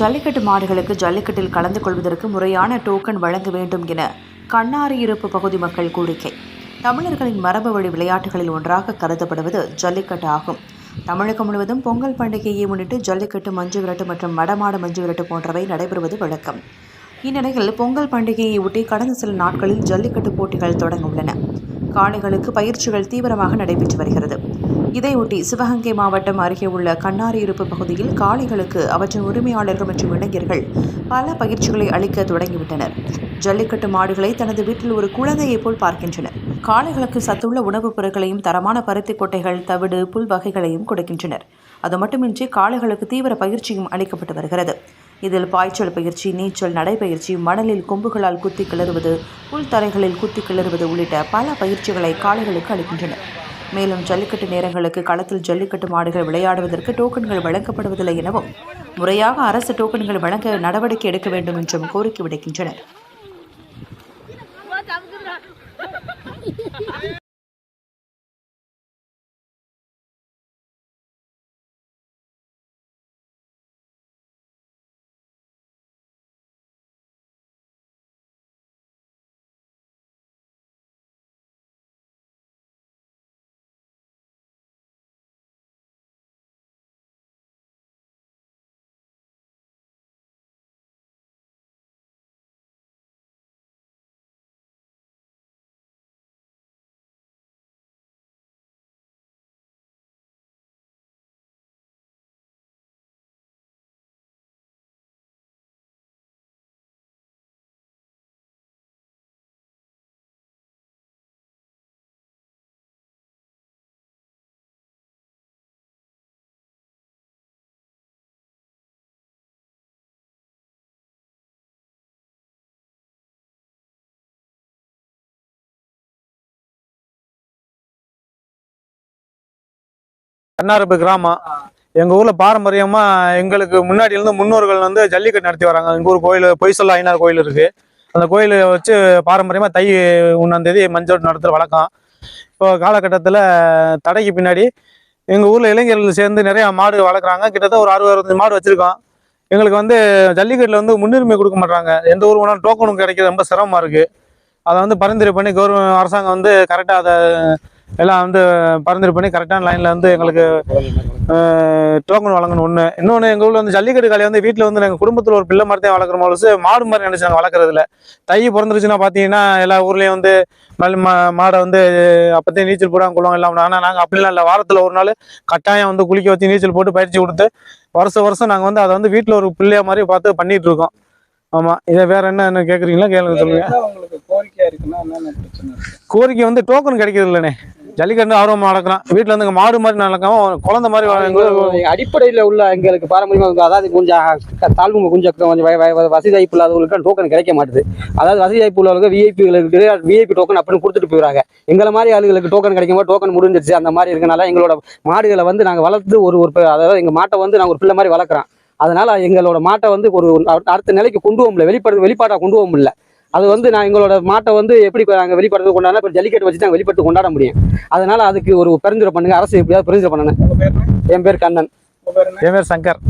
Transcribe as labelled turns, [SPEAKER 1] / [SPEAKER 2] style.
[SPEAKER 1] ஜல்லிக்கட்டு மாடுகளுக்கு ஜல்லிக்கட்டில் கலந்து கொள்வதற்கு முறையான டோக்கன் வழங்க வேண்டும் என கண்ணாரி இருப்பு பகுதி மக்கள் கோரிக்கை. தமிழர்களின் மரபு வழி விளையாட்டுகளில் ஒன்றாக கருதப்படுவது ஜல்லிக்கட்டு ஆகும். தமிழகம் முழுவதும் பொங்கல் பண்டிகையை முன்னிட்டு ஜல்லிக்கட்டு மஞ்சு விரட்டு மற்றும் மடமாடு மஞ்சு விரட்டு போன்றவை நடைபெறுவது வழக்கம். இந்நிலையில் பொங்கல் பண்டிகையை ஒட்டி கடந்த சில நாட்களில் ஜல்லிக்கட்டு போட்டிகள் தொடங்க உள்ளன. காளைகளுக்கு பயிற்சிகள் தீவிரமாக நடைபெற்று வருகிறது. இதையொட்டி சிவகங்கை மாவட்டம் அருகே உள்ள கண்ணாரி இருப்பு பகுதியில் காளைகளுக்கு அவற்றின் உரிமையாளர்கள் மற்றும் இளைஞர்கள் பல பயிற்சிகளை அளிக்க தொடங்கிவிட்டனர். ஜல்லிக்கட்டு மாடுகளை தனது வீட்டில் ஒரு குழந்தையைப் போல் பார்க்கின்றனர். காளைகளுக்கு சத்துள்ள உணவுப் பொருட்களையும் தரமான பருத்தி கொட்டைகள் தவிடு புல் வகைகளையும் கொடுக்கின்றனர். அது மட்டுமின்றி காளைகளுக்கு தீவிர பயிற்சியும் அளிக்கப்பட்டு வருகிறது. இதில் பாய்ச்சல் பயிற்சி நீச்சல் நடைபயிற்சி மணலில் கொம்புகளால் குத்தி கிளறுவது புல்தரைகளில் குத்தி கிளறுவது உள்ளிட்ட பல பயிற்சிகளை காளைகளுக்கு அளிக்கின்றனர். மேலும் ஜல்லிக்கட்டு நேரங்களுக்கு களத்தில் ஜல்லிக்கட்டு மாடுகள் விளையாடுவதற்கு டோக்கன்கள் வழங்கப்படுவதில்லை எனவும் முறையாக அரசு டோக்கன்கள் வழங்க நடவடிக்கை எடுக்க வேண்டும் என்றும் கோரிக்கை விடுக்கின்றனர்.
[SPEAKER 2] கண்ணாரப்பு கிராமம். எங்கள் ஊரில் பாரம்பரியமாக எங்களுக்கு முன்னாடி இருந்து முன்னோர்கள் வந்து ஜல்லிக்கட்டு நடத்தி வராங்க. எங்கள் ஊர் கோயில் பொய்சொல்ல ஐநார் கோயில் இருக்குது அந்த கோயிலை வச்சு பாரம்பரியமாக தை ஒன்றாந்தேதி மஞ்சள் நடத்துகிற வழக்கம். இப்போ காலகட்டத்தில் தடைக்கு பின்னாடி எங்கள் ஊரில் இளைஞர்கள் சேர்ந்து நிறையா மாடு வளர்க்குறாங்க. கிட்டத்தட்ட ஒரு அறுபது அறுபத்தஞ்சு மாடு வச்சுருக்கோம். எங்களுக்கு வந்து ஜல்லிக்கட்டில் வந்து முன்னுரிமை கொடுக்க மாட்டாங்க. எந்த ஊர் வேணாலும் டோக்கனும் கிடைக்கிறது ரொம்ப சிரமமாக இருக்குது அதை வந்து பரிந்துரை பண்ணி கவர்மெண்ட் அரசாங்கம் வந்து கரெக்டாக அதை எல்லாம் வந்து பரிந்துரை பண்ணி கரெக்டான லைனில் வந்து எங்களுக்கு டோக்கன் வழங்கணும் ஒன்று இன்னொன்று எங்கள் ஊரில் வந்து ஜல்லிக்கட்டு காலையை வந்து வீட்டில் வந்து நாங்கள் குடும்பத்தில் ஒரு பிள்ளை மாதிரி தான் வளர்க்குற போது மாடு மாதிரி நினச்சி நாங்கள் வளர்க்குறது இல்ல. தை பிறந்துருச்சுன்னா பார்த்தீங்கன்னா எல்லா ஊர்லேயும் வந்து மல் மா மாடை வந்து அப்போத்தையும் நீச்சல் போடாமல் கொள்வாங்க எல்லாம் ஆனால் நாங்கள் அப்படிலாம் இல்லை. வாரத்தில் ஒரு நாள் கட்டாயம் வந்து குளிக்க வச்சு நீச்சல் போட்டு பயிற்சி கொடுத்து வருஷம் வருஷம் நாங்கள் வந்து அதை வந்து வீட்டில் ஒரு பிள்ளைய மாதிரி பார்த்து பண்ணிட்டு இருக்கோம். ஆமாம் இதை வேற என்ன என்ன கேட்குறீங்களா கேளுங்க சொல்லுங்க. கோரிக்கை வந்து டோக்கன் கிடைக்கிறது இல்லைண்ணே. ஜல்லிக்கட்டு ஆர்வமாக நடக்கலாம் வீட்டில் வந்து மாடு மாதிரி நடக்காம குழந்தை மாதிரி வ-
[SPEAKER 3] அடிப்படையில் உள்ள எங்களுக்கு பாரம்பரியமாக அதாவது கொஞ்சம் தாழ்வு கொஞ்சம் கொஞ்சம் வசதி வாய்ப்பு இல்லாதவங்களுக்கு டோக்கன் கிடைக்க மாட்டுது. அதாவது வசதி வாய்ப்பு உள்ளவங்களுக்கு விஐபிகளுக்கு விஐபி டோக்கன் அப்படின்னு கொடுத்துட்டு போயிடுறாங்க எங்களை மாதிரி ஆளுகளுக்கு டோக்கன் கிடைக்கும் டோக்கன் முடிஞ்சிருச்சு. அந்த மாதிரி இருக்கனால எங்களோட மாடுகளை வந்து நாங்கள் வளர்த்து ஒரு ஒரு அதாவது எங்கள் மாட்டை வந்து நாங்கள் ஒரு பிள்ளை மாதிரி வளர்க்குறோம். அதனால எங்களோட மாட்டை வந்து ஒரு அடுத்த- அடுத்த நிலைக்கு கொண்டு போக முடியல. வெளிப்பாடு வெளிப்பாடாக கொண்டு போக முடியல. அது வந்து நான் எங்களோட மாட்டை வந்து எப்படி நாங்கள் வெளிப்படுத்து கொண்டாடலாம் இப்போ ஜல்லிக்கட்டு வச்சு நாங்கள் வெளிப்படுத்தி கொண்டாட முடியும். அதனால அதுக்கு ஒரு பரிந்துரை பண்ணுங்க அரசு எப்படியாவது பரிந்துரை பண்ணணும்? என் பேர் கண்ணன்.
[SPEAKER 2] என் பேர் சங்கர்.